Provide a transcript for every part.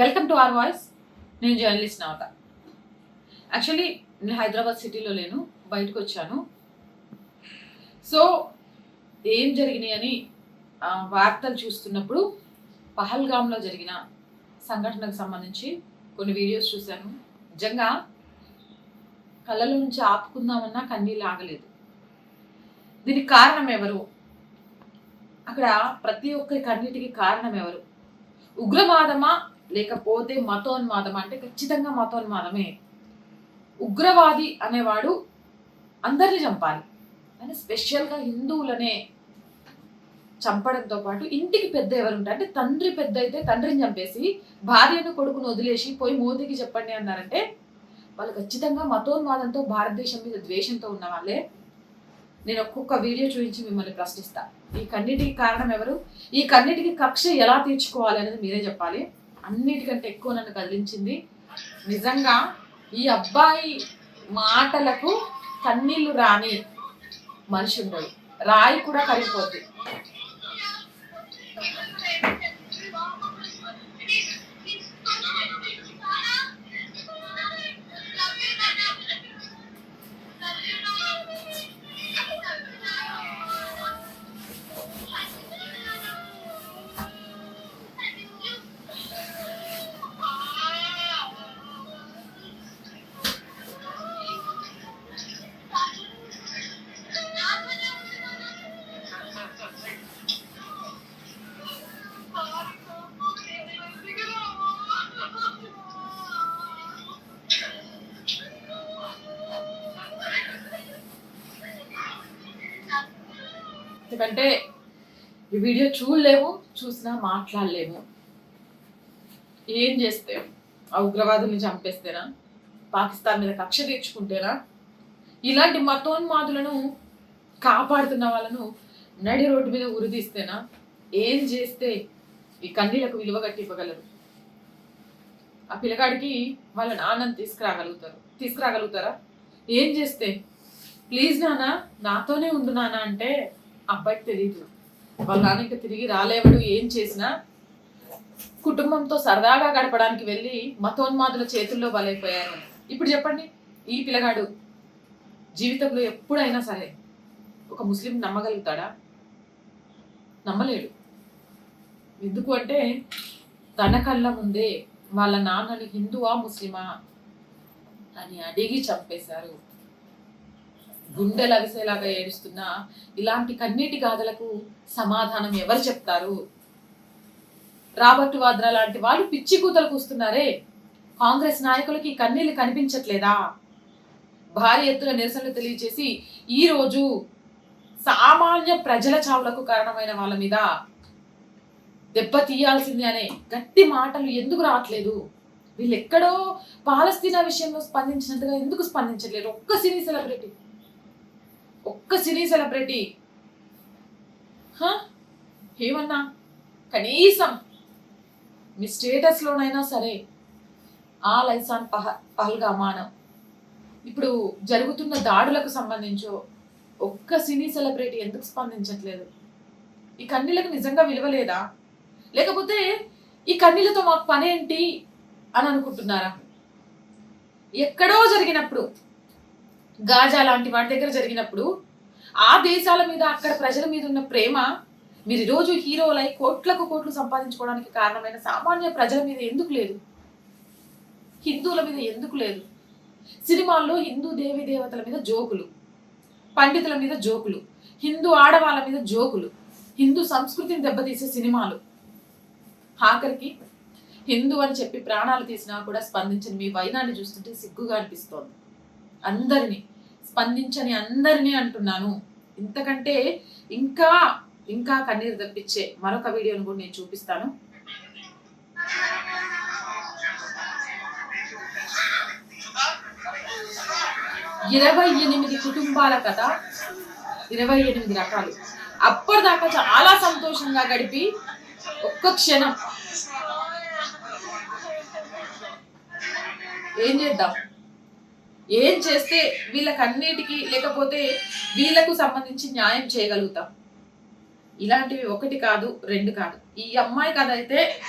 Welcome to are voice నేను journalist నవత. Actually నేను హైదరాబాద్ సిటీలో లేను బయటకు వచ్చాను సో ఏం జరిగినాయి అని వార్తలు చూస్తున్నప్పుడు పహల్గామ్లో జరిగిన సంఘటనకు సంబంధించి కొన్ని వీడియోస్ చూశాను. నిజంగా కళ్ళల నుంచి ఆపుకుందామన్నా కన్నీళ్ళు ఆగలేదు. దీనికి కారణం ఎవరు? అక్కడ ప్రతి ఒక్కరి కన్నిటికి కారణం ఎవరు? ఉగ్రవాదమా లేకపోతే మతోన్మాదం అంటే ఖచ్చితంగా మతోన్మాదమే. ఉగ్రవాది అనేవాడు అందరిని చంపాలి. అని స్పెషల్గా హిందువులనే చంపడంతో పాటు ఇంటికి పెద్ద ఎవరు ఉంటారు అంటే తండ్రి పెద్ద అయితే తండ్రిని చంపేసి భార్యను కొడుకును వదిలేసి పోయి మోదీకి చెప్పండి అన్నారంటే వాళ్ళు ఖచ్చితంగా మతోన్మాదంతో భారతదేశం మీద ద్వేషంతో ఉన్న వాళ్ళే. నేను ఒక్కొక్క వీడియో చూపించి మిమ్మల్ని ప్రశ్నిస్తా. ఈ కన్నిటికి కారణం ఎవరు? ఈ కన్నిటికి కక్ష ఎలా తీర్చుకోవాలి అనేది మీరే చెప్పాలి. అన్నిటికంటే ఎక్కువ నన్ను కదిలించింది. నిజంగా ఈ అబ్బాయి మాటలకు కన్నీళ్ళు రాని మనిషి ఉండడు. రాయి కూడా కరిగిపోద్ది. ఎందుకంటే ఈ వీడియో చూడలేము చూసినా మాట్లాడలేము. ఏం చేస్తే? ఆ ఉగ్రవాదుల్ని చంపేస్తేనా? పాకిస్తాన్ మీద కక్ష తీర్చుకుంటేనా? ఇలాంటి మతోన్మాదులను కాపాడుతున్న వాళ్ళను నడి రోడ్డు మీద ఉరిదీస్తేనా ఏం చేస్తే ఈ కన్నీలకు విలువ కట్టి ఇవ్వగలరు ఆ పిల్లగాడికి వాళ్ళ నాన్నని తీసుకురాగలుగుతారు. తీసుకురాగలుగుతారా? ఏం చేస్తే? ప్లీజ్ నాన్న నాతోనే ఉండు నాన్న అంటే అబ్బాయికి తెలియదు వాళ్ళ నాన్న ఇంకా తిరిగి రాలేవడు ఏం చేసినా కుటుంబంతో సరదాగా గడపడానికి వెళ్ళి మతోన్మాదుల చేతుల్లో బలైపోయారు. ఇప్పుడు చెప్పండి ఈ పిల్లగాడు జీవితంలో ఎప్పుడైనా సరే ఒక ముస్లిం నమ్మగలుగుతాడా? నమ్మలేడు. ఎందుకు అంటే తన కళ్ళ ముందే వాళ్ళ నాన్నని హిందువా ముస్లిమా అని అడిగి చంపేశారు. గుండెలు అవిసేలాగా ఏడుస్తున్న ఇలాంటి కన్నీటి గాథలకు సమాధానం ఎవరు చెప్తారు? రాబర్ట్ వాద్రా లాంటి వాళ్ళు పిచ్చి కూతలు కూస్తున్నారే. కాంగ్రెస్ నాయకులకి కన్నీళ్ళు కనిపించట్లేదా? భారీ ఎత్తున నిరసనలు తెలియజేసి ఈ రోజు సామాన్య ప్రజల చావులకు కారణమైన వాళ్ళ మీద దెబ్బ తీయాల్సిందే అనే గట్టి మాటలు ఎందుకు రావట్లేదు? వీళ్ళు ఎక్కడో పాలస్తీనా విషయంలో స్పందించినంతగా ఎందుకు స్పందించట్లేదు? ఒక్క సినీ సెలబ్రిటీ ఒక్క సినీ సెలబ్రిటీ. ఏమన్నా? కనీసం మీ స్టేటస్లోనైనా సరే ఆ లైసాన్ పహ పహల్గామానం. ఇప్పుడు జరుగుతున్న దాడులకు సంబంధించో ఒక్క సినీ సెలబ్రిటీ ఎందుకు స్పందించట్లేదు? ఈ కన్నీలకు నిజంగా విలువలేదా లేకపోతే ఈ కన్నీలతో మాకు పని ఏంటి అని అనుకుంటున్నారా? ఎక్కడో జరిగినప్పుడు గాజా లాంటి వాటి దగ్గర జరిగినప్పుడు ఆ దేశాల మీద అక్కడ ప్రజల మీద ఉన్న ప్రేమ మీరు ఈరోజు హీరోలై కోట్లకు కోట్లు సంపాదించుకోవడానికి కారణమైన సామాన్య ప్రజల మీద ఎందుకు లేదు? హిందువుల మీద ఎందుకు లేదు? సినిమాల్లో హిందూ దేవి దేవతల మీద జోకులు పండితుల మీద జోకులు హిందూ ఆడవాళ్ళ మీద జోకులు హిందూ సంస్కృతిని దెబ్బతీసే సినిమాలు. ఆఖరికి హిందూ అని చెప్పి ప్రాణాలు తీసినా కూడా స్పందించిన మీ వైనాన్ని చూస్తుంటే సిగ్గుగా అనిపిస్తోంది. అందరినీ స్పందించని అందరినీ అంటున్నాను. ఇంతకంటే ఇంకా ఇంకా కన్నీరు తప్పించే మరొక వీడియోను కూడా నేను చూపిస్తాను. ఇరవై ఎనిమిది కుటుంబాల కథ ఇరవై ఎనిమిది రకాలు. అప్పటిదాకా చాలా సంతోషంగా గడిపి ఒక్క క్షణం. ఏం చేద్దాం? ఏం చేస్తే వీళ్ళకన్నిటికీ లేకపోతే వీళ్ళకు సంబంధించి న్యాయం చేయగలుగుతాం? ఇలాంటివి ఒకటి కాదు రెండు కాదు. ఈ అమ్మాయి కథ అయితే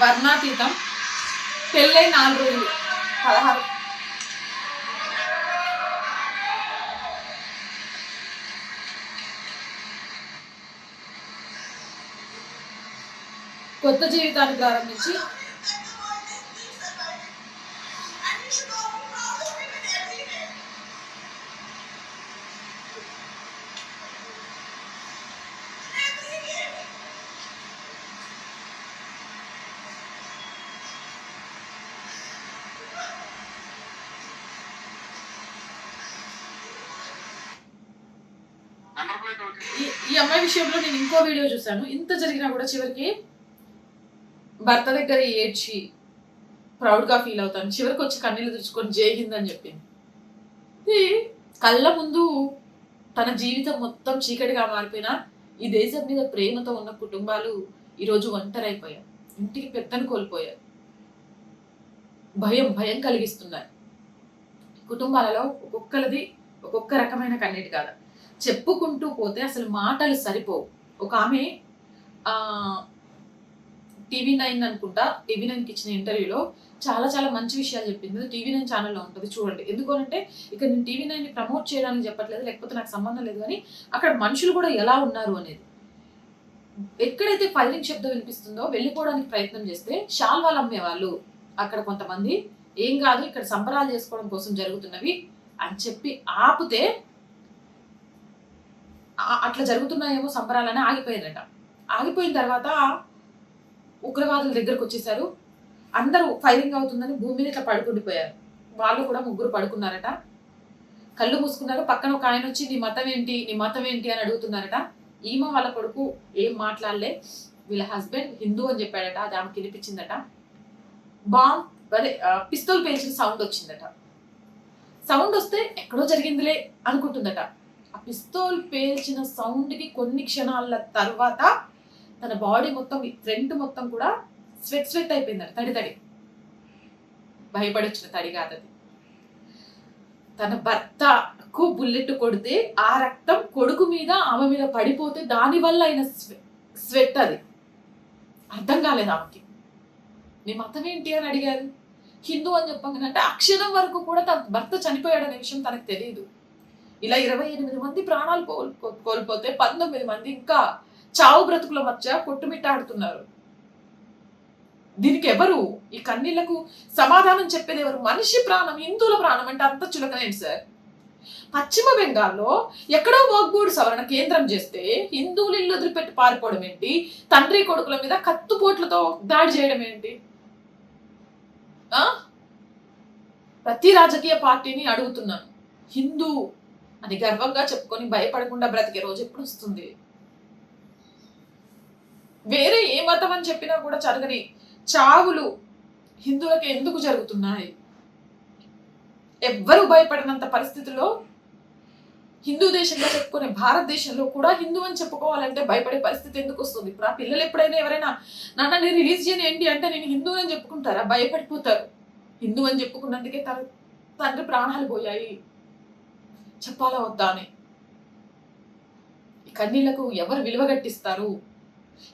వర్ణాతీతం. పెళ్ళై నాలుగు రోజులు. పదహారు. కొత్త జీవితాన్ని ప్రారంభించి ఈ- అమ్మాయి విషయంలో నేను ఇంకో వీడియో చూశాను. ఇంత జరిగినా కూడా చివరికి భర్త దగ్గర ఏడ్చి ప్రౌడ్గా ఫీల్ అవుతాను. చివరికి వచ్చి కన్నీళ్ళు తుడుచుకొని జై చెప్పింది. ఇది కళ్ళ ముందు తన జీవితం మొత్తం చీకటిగా మారిపోయినా ఈ దేశం మీద ప్రేమతో ఉన్న కుటుంబాలు ఈరోజు ఒంటరైపోయారు ఇంటికి పెద్దను కోల్పోయారు భయం భయం కలిగిస్తున్నారు కుటుంబాలలో ఒక్కొక్కరిది ఒక్కొక్క రకమైన కన్నీటి కాదు చెప్పుకుంటూ పోతే అసలు మాటలు సరిపోవు. ఒక ఆమె టీవీ నైన్ అనుకుంటా టీవీ నైన్కి ఇచ్చిన ఇంటర్వ్యూలో చాలా చాలా మంచి విషయాలు చెప్పింది. టీవీ నైన్ ఛానల్లో ఉంటుంది చూడండి. ఎందుకంటే ఇక్కడ నేను టీవీ నైన్ని ప్రమోట్ చేయడానికి చెప్పట్లేదు లేకపోతే నాకు సంబంధం లేదు కానీ అక్కడ మనుషులు కూడా ఎలా ఉన్నారు అనేది. ఎక్కడైతే ఫైరింగ్ శబ్దం వినిపిస్తుందో వెళ్ళిపోవడానికి ప్రయత్నం చేస్తే షాల్వాలు అమ్మేవాళ్ళు అక్కడ కొంతమంది ఏం కాదు ఇక్కడ సంబరాలు చేసుకోవడం కోసం జరుగుతున్నవి అని చెప్పి ఆపితే అట్లా జరుగుతున్నాయేమో సంబరాలని ఆగిపోయిందట. ఆగిపోయిన తర్వాత ఉగ్రవాదుల దగ్గరకు వచ్చేసారు. అందరూ ఫైరింగ్ అవుతుందని భూమి మీద ఇట్లా పడుకుండిపోయారు వాళ్ళు కూడా ముగ్గురు పడుకున్నారట. కళ్ళు మూసుకున్నారు. పక్కన ఒక ఆయన వచ్చి నీ మతం ఏంటి? నీ మతం ఏంటి? అని అడుగుతున్నారట. ఈమె వాళ్ళ కొడుకు ఏం మాట్లాడలే. వీళ్ళ హస్బెండ్ హిందూ అని చెప్పాడట. అది ఆమెకి వినిపించిందట. బాంబ్ అదే పిస్తోల్ పేల్చిన సౌండ్ వచ్చిందట. సౌండ్ వస్తే ఎక్కడో జరిగిందిలే అనుకుంటుందట. ఆ పిస్తోల్ పేల్చిన సౌండ్కి కొన్ని క్షణాల తర్వాత తన బాడీ మొత్తం ఫ్రంట్ మొత్తం కూడా స్వెట్ స్వెట్ అయిపోయిందట తడి తడి. భయపడొచ్చిన తడి కాదది తన భర్తకు బుల్లెట్ కొడితే ఆ రక్తం కొడుకు మీద ఆమె మీద పడిపోతే దానివల్ల అయిన స్వెట్ అది. అర్థం కాలేదు ఆమెకి. నీ మతం ఏంటి అని అడిగారు. హిందూ అని చెప్పగానే అంటే అక్షరం వరకు కూడా తన భర్త చనిపోయాడనే విషయం తనకు తెలియదు ఇలా ఇరవై ఎనిమిది మంది ప్రాణాలు కోల్పో కోల్పోతే పంతొమ్మిది మంది ఇంకా చావు బ్రతుకుల మధ్య కొట్టుమిట్టాడుతున్నారు. దీనికి ఎవరు ఈ కన్నీళ్ళకు సమాధానం చెప్పేది ఎవరు? మనిషి ప్రాణం హిందువుల ప్రాణం అంటే అంత చులకనేంటి సార్? పశ్చిమ బెంగాల్లో ఎక్కడో వాగ్బోర్డు సవరణ కేంద్రం చేస్తే హిందువులు ఇల్లు వదిలిపెట్టి పారిపోవడం ఏంటి? తండ్రి కొడుకుల మీద కత్తుపోట్లతో దాడి చేయడం ఏంటి? ప్రతి రాజకీయ పార్టీని అడుగుతున్నాను. హిందూ అని గర్వంగా చెప్పుకొని భయపడకుండా బ్రతికే రోజు ఎప్పుడు వస్తుంది? వేరే ఏ మతం అని చెప్పినా కూడా జరగని చావులు హిందువులకు ఎందుకు జరుగుతున్నాయి? ఎవ్వరు భయపడినంత పరిస్థితిలో హిందూ దేశంగా చెప్పుకునే భారతదేశంలో కూడా హిందూ అని చెప్పుకోవాలంటే భయపడే పరిస్థితి ఎందుకు వస్తుంది? ఇప్పుడు ఆ పిల్లలు ఎప్పుడైనా ఎవరైనా నాన్న నేను రిలీజియన్ ఏంటి అంటే నేను హిందూ అని చెప్పుకుంటారా? భయపడిపోతారు. హిందూ అని చెప్పుకున్నందుకే తన తండ్రి ప్రాణాలు పోయాయి. చెప్పాలా వద్దా అని. ఈ కన్నీళ్ళకు ఎవరు విలువ కట్టిస్తారు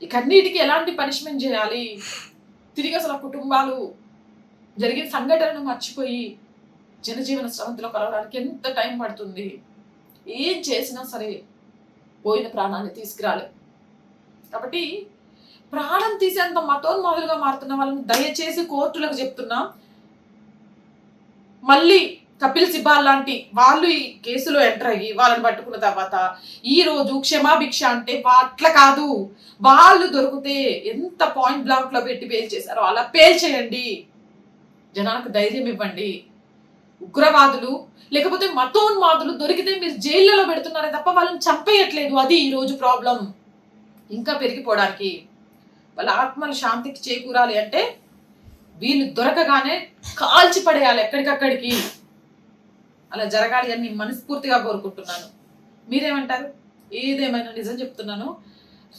ఈ కన్నీటికి ఎలాంటి పనిష్మెంట్ చేయాలి? తిరిగి అసలు ఆ కుటుంబాలు జరిగిన సంఘటనను మర్చిపోయి జనజీవన స్రవంతిలో కలవడానికి ఎంత టైం పడుతుంది? ఏం చేసినా సరే పోయిన ప్రాణాన్ని తీసుకురాలి. కాబట్టి ప్రాణం తీసేంత మతోన్మాదులుగా మారుతున్న వాళ్ళని దయచేసి కోర్టులకు చెప్తున్నా. మళ్ళీ కపిల్ సిబాల్ లాంటి వాళ్ళు ఈ కేసులో ఎంటర్ అయ్యి వాళ్ళని పట్టుకున్న తర్వాత ఈ రోజు క్షమాభిక్ష అంటే అట్లా కాదు. వాళ్ళు దొరికితే ఎంత పాయింట్ బ్లాక్లో పెట్టి పేల్ చేశారో అలా పేల్ చేయండి. జనాలకు ధైర్యం ఇవ్వండి. ఉగ్రవాదులు లేకపోతే మతోన్మాదులు దొరికితే మీరు జైళ్ళలో పెడుతున్నారే తప్ప వాళ్ళని చంపేయట్లేదు. అది ఈ రోజు ప్రాబ్లం ఇంకా పెరిగిపోవడానికి వాళ్ళ ఆత్మల శాంతికి చేకూరాలి అంటే వీళ్ళు దొరకగానే కాల్చి పడేయాలి ఎక్కడికక్కడికి. అలా జరగాలి అని మనస్ఫూర్తిగా కోరుకుంటున్నాను. మీరేమంటారు? ఏదేమైనా నిజం చెప్తున్నాను?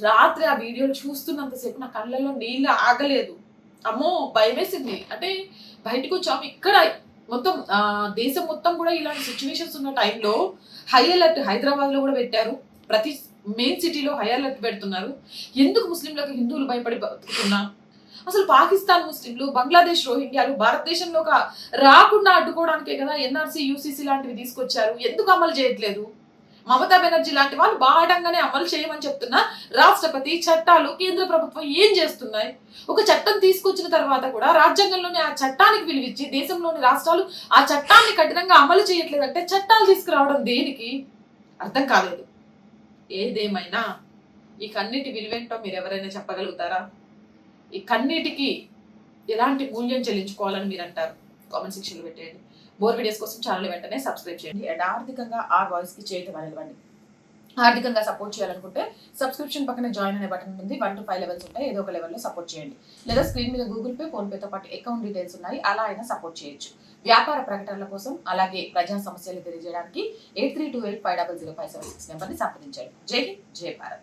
రాత్రి ఆ వీడియోలు చూస్తున్నంతసేపు నా కళ్ళల్లో నీళ్ళు ఆగలేదు. అమ్మో భయమేసింది. అంటే బయటకు వచ్చాము. ఇక్కడ మొత్తం దేశం మొత్తం కూడా ఇలాంటి సిచ్యువేషన్స్ ఉన్న టైంలో హై అలర్ట్ హైదరాబాద్లో కూడా పెట్టారు. ప్రతి మెయిన్ సిటీలో హై అలర్ట్ పెడుతున్నారు. ఎందుకు ముస్లింలకు హిందువులు భయపడి బతుకుతున్నా? అసలు పాకిస్తాన్ ముస్లింలు బంగ్లాదేశ్ రోహింగ్యాలు భారతదేశంలో రాకుండా అడ్డుకోవడానికే కదా ఎన్ఆర్సీ యూసీసీ లాంటివి తీసుకొచ్చారు. ఎందుకు అమలు చేయట్లేదు? మమతా బెనర్జీ లాంటి వాళ్ళు బాడంగానే అమలు చేయమని చెప్తున్న రాష్ట్రపతి చట్టాలు కేంద్ర ప్రభుత్వం ఏం చేస్తున్నాయి? ఒక చట్టం తీసుకొచ్చిన తర్వాత కూడా రాజ్యాంగంలోని ఆ చట్టానికి విలువిచ్చి దేశంలోని రాష్ట్రాలు ఆ చట్టాన్ని కఠినంగా అమలు చేయట్లేదంటే చట్టాలు తీసుకురావడం దేనికి? అర్థం కాలేదు. ఏదేమైనా? ఈ కన్నిటి విలువేంటో మీరు ఎవరైనా చెప్పగలుగుతారా? ఈ కన్నీటికి ఎలాంటి మూల్యం చెల్లించుకోవాలని మీరు అంటారు కామెంట్ సెక్షన్లో పెట్టేయండి. మోర్ వీడియోస్ కోసం ఛానల్ వెంటనే సబ్స్క్రైబ్ చేయండి. అండ్ ఆర్థికంగా ఆ వాయిస్కి చేయటం అనేవ్వండి ఆర్థికంగా సపోర్ట్ చేయాలనుకుంటే సబ్స్క్రిప్షన్ పక్కన జాయిన్ అనే బటన్ ఉంది వన్ టు ఫైవ్ లెవెల్స్ ఉంటాయి. ఏదో ఒక లెవెల్లో సపోర్ట్ చేయండి. లేదా స్క్రీన్ మీద గూగుల్ పే ఫోన్పేతో పాటు అకౌంట్ డీటెయిల్స్ ఉన్నాయి. అలా అయినా సపోర్ట్ చేయొచ్చు. వ్యాపార ప్రకటనల కోసం అలాగే ప్రజా సమస్యలు తెలియజేయడానికి eight three two eight five double zero five seven six నెంబర్ని సంప్రదించండి. జై హింద్ జై భారత్.